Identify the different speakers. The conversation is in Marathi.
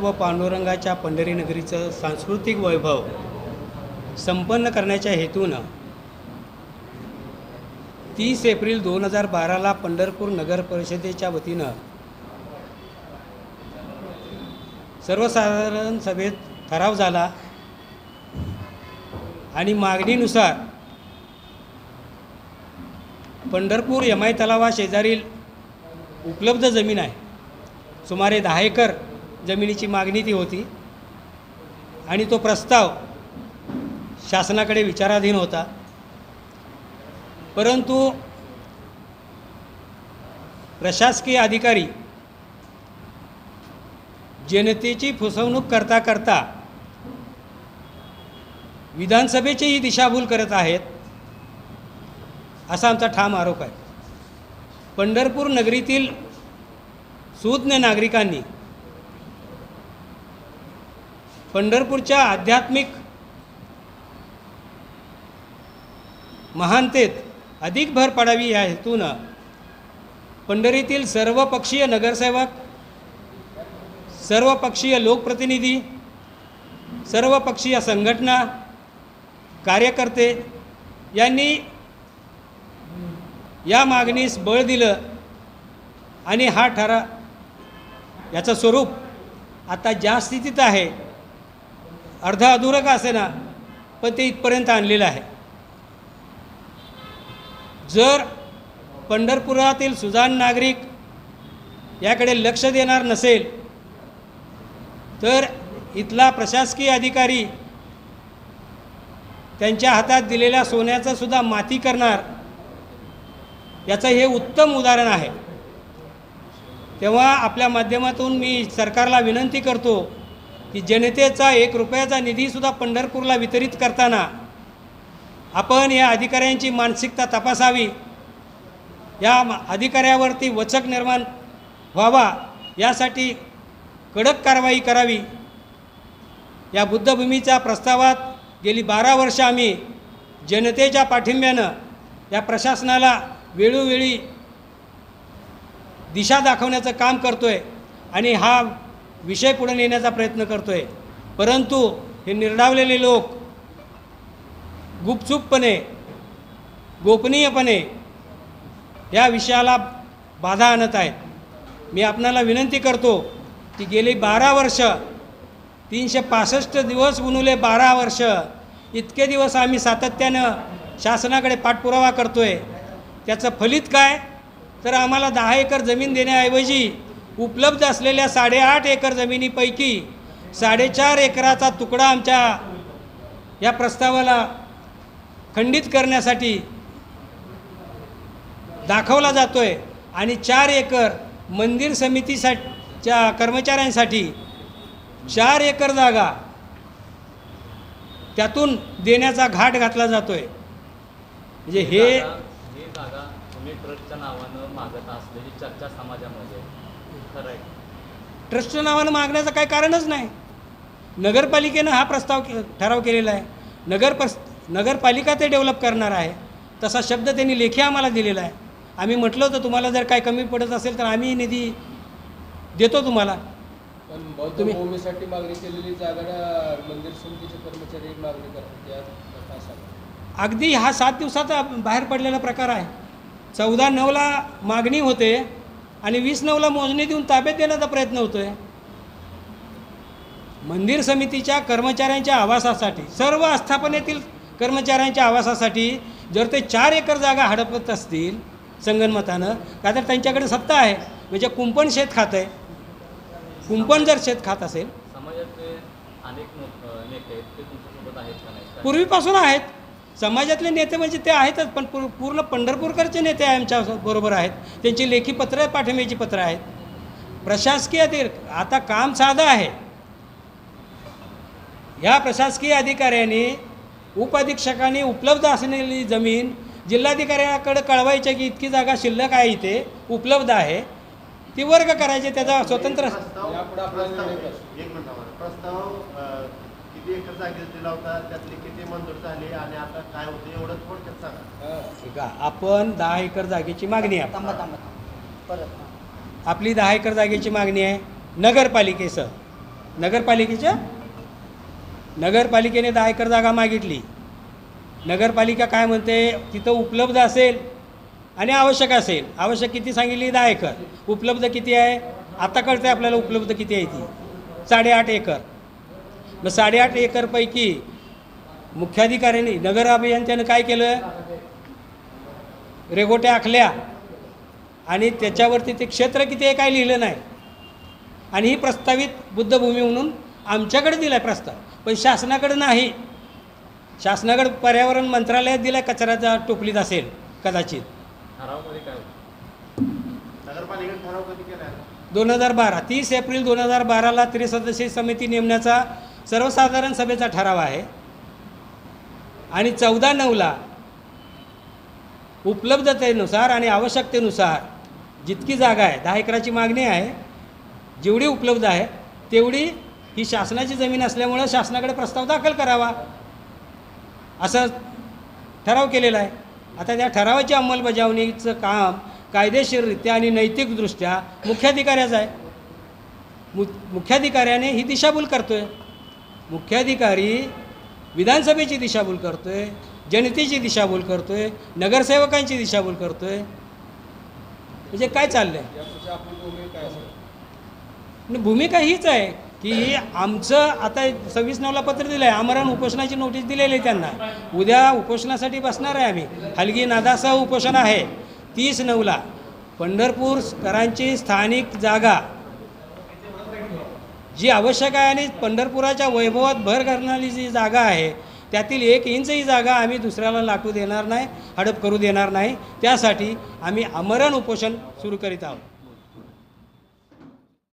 Speaker 1: व पांडुरंगाच्या पंढरी नगरीचं सांस्कृतिक वैभव संपन्न करण्याच्या हेतूनं तीस एप्रिल दोन हजार बाराला पंढरपूर नगर परिषदेच्या वतीनं सर्वसाधारण सभेत ठराव झाला आणि मागणीनुसार पंढरपूर यमाई तलावा शेजारील उपलब्ध जमीन आहे. सुमारे दहा एकर जमिनीची मागणी ती होती. आणि तो प्रस्ताव शासनाकडे विचाराधीन होता. परंतु प्रशासकीय अधिकारी जनतेची फसवणूक करता करता विधानसभेचीही दिशाभूल करत आहेत असा आमचा ठाम आरोप आहे. पंढरपूर नगरीतील सुज्ञ नागरिकांनी पंढरपूरच्या आध्यात्मिक महानतेत अधिक भर पडावी या हेतूनं पंढरीतील सर्वपक्षीय नगरसेवक सर्वपक्षीय लोकप्रतिनिधी सर्वपक्षीय संघटना कार्यकर्ते यांनी या मागणीस बळ दिलं आणि हा ठरा याचं स्वरूप आता ज्या स्थितीत आहे अर्धा अधुरं का असेना पण ते इथपर्यंत आणलेलं आहे. जर पंढरपुरातील सुजाण नागरिक याकडे लक्ष देणार नसेल तर इथला प्रशासकीय अधिकारी त्यांच्या हातात दिलेल्या सोन्याचं सुद्धा माती करणार याचं हे उत्तम उदाहरण आहे. तेव्हा आपल्या माध्यमातून मी सरकारला विनंती करतो की जनतेचा एक रुपयाचा निधीसुद्धा पंढरपूरला वितरित करताना आपण या अधिकाऱ्यांची मानसिकता तपासावी. या अधिकाऱ्यावरती वचक निर्माण व्हावा यासाठी कडक कारवाई करावी. या बुद्धभूमीच्या प्रस्तावात गेली बारा वर्ष आम्ही जनतेच्या पाठिंब्यानं या प्रशासनाला वेळोवेळी दिशा दाखवण्याचं काम करतो आहे आणि हा विषय पुढे नेण्याचा प्रयत्न करतो आहे परंतु हे निर्डावलेले लोक गुपचूपपणे गोपनीयपणे या विषयाला बाधा आणत आहेत. मी आपणाला विनंती करतो की गेली बारा वर्ष तीनशे पासष्ट दिवस गुणुले बारा वर्ष इतके दिवस आम्ही सातत्यानं शासनाकडे पाठपुरावा करतो आहे त्याचं फलित काय? तर आम्हाला दहा एकर जमीन देण्याऐवजी उपलब्ध असलेल्या साडेआठ एकर जमिनीपैकी साडेचार एकराचा तुकडा आमच्या या प्रस्तावाला खंडित करण्यासाठी दाखवला जातो आहे आणि चार एकर मंदिर समितीसाठीच्या कर्मचाऱ्यांसाठी चार एकर जागा त्यातून देण्याचा घाट घातला जातो आहे म्हणजे हे
Speaker 2: जागा- तुम्ही ट्रस्टच्या नावानं मागत असलेली चर्चा समाजामध्ये. खरं आहे.
Speaker 1: ट्रस्ट नावानं मागण्याचं काही कारणच नाही. नगरपालिकेनं हा प्रस्ताव के ठराव केलेला आहे. नगर प्रस नगरपालिका ते डेव्हलप करणार आहे. तसा शब्द त्यांनी लेखी आम्हाला दिलेला आहे. आम्ही म्हटलं होतं तुम्हाला जर काय कमी पडत असेल तर आम्ही निधी देतो तुम्हाला. तुम्ही-
Speaker 3: भूमीसाठी मागणी केलेली जागा मंदिर समितीचे कर्मचारी मागणी करतात
Speaker 1: अगदी हा सात दिवसाचा बाहेर पडलेला प्रकार आहे. चौदा नऊला मागणी होते. आणि वीस नऊला मोजणी देऊन ताब्यात देण्याचा प्रयत्न होतो आहे मंदिर समितीच्या कर्मचाऱ्यांच्या आवासासाठी सर्व आस्थापनेतील कर्मचाऱ्यांच्या आवासासाठी जर ते चार एकर जागा हडपत असतील संगनमतानं का तर त्यांच्याकडे सत्ता आहे. म्हणजे कुंपण शेत खात आहे. कुंपण जर शेत खात असेल? पूर्वीपासून आहेत. समाजातले नेते म्हणजे ते आहेतच पण पूर पूर्ण पंढरपूरकरचे नेते आमच्या बरोबर आहेत. त्यांची लेखी पत्र पाठिंब्याची पत्रं आहेत. प्रशासकीय अधिक आता काम साधं आहे. ह्या प्रशासकीय अधिकाऱ्यांनी उपअधीक्षकांनी उपलब्ध असलेली जमीन जिल्हाधिकाऱ्याकडे कळवायची की इतकी जागा शिल्लक आहे इथे उपलब्ध आहे. ती वर्ग करायची त्याचा स्वतंत्र
Speaker 4: किती एकर जागेत दिला होता त्यातले किती मंजूर झाले आणि आता काय होतं एवढं थोडक्यात सांगा.
Speaker 3: हां.
Speaker 1: ठीक आहे. आपण दहा एकर जागेची मागणी आहे.
Speaker 5: थांबा थांबा थांबा. परत
Speaker 1: आपली दहा एकर जागेची मागणी आहे. नगरपालिकेसह नगरपालिकेच्या? नगरपालिकेने दहा एकर जागा मागितली. नगरपालिका काय म्हणते? तिथं उपलब्ध असेल आणि आवश्यक असेल. आवश्यक किती सांगितली? दहा एकर. उपलब्ध किती आहे? आता कळतं आपल्याला उपलब्ध किती आहे ती. साडेआठ एकर. मग साडेआठ एकरपैकी मुख्याधिकाऱ्यांनी नगर अभियंत्यानं काय केलं? रेगोट्या आखल्या. आणि त्याच्यावरती ते क्षेत्र किती आहे काय लिहिलं नाही. आणि ही प्रस्तावित बुद्धभूमी म्हणून आमच्याकडे दिला आहे प्रस्ताव. पण शासनाकडे नाही. शासनाकडे पर्यावरण मंत्रालयात दिला आहे कचऱ्याचा टोपलीत असेल कदाचित.
Speaker 2: ठरावमध्ये काय होतं?
Speaker 4: नगरपालिकेने ठराव कधी केलाय?
Speaker 1: दोन हजार बारा तीस एप्रिल दोन हजार बाराला त्रिसदस्यीय समिती नेमण्याचा सर्वसाधारण सभेचा ठराव आहे. आणि चौदा नऊला उपलब्धतेनुसार आणि आवश्यकतेनुसार जितकी जागा आहे दहा एकराची मागणी आहे जेवढी उपलब्ध आहे तेवढी ही शासनाची जमीन असल्यामुळं शासनाकडे प्रस्ताव दाखल करावा. असं ठराव केलेला आहे. आता त्या ठरावाची अंमलबजावणीचं काम कायदेशीररित्या आणि नैतिकदृष्ट्या मुख्याधिकाऱ्याचं आहे. मु मुख्याधिकाऱ्याने ही दिशाभूल करतो आहे मुख्याधिकारी विधानसभेची दिशाभूल करतोय जनतेची दिशाभूल करतोय नगरसेवकांची दिशाभूल करतोय. म्हणजे
Speaker 3: काय असेल
Speaker 1: आणि भूमिका हीच आहे की आमचं आता सव्वीस नऊला पत्र दिलं आहे आमरण उपोषणाची नोटीस दिलेली आहे त्यांना. उद्या उपोषणासाठी बसणार आहे आम्ही. हलगी नादासह उपोषण आहे. तीस नऊला. पंढरपूरकरांची स्थानिक जागा जी आवश्यक आहे आणि पंढरपुराच्या वैभवात भर घालणारी जी जागा आहे त्यातील एक इंचही जागा आम्ही दुसऱ्याला लाटू देणार नाही हडप करू देणार नाही. त्यासाठी आम्ही आमरण उपोषण सुरू करीत आहोत.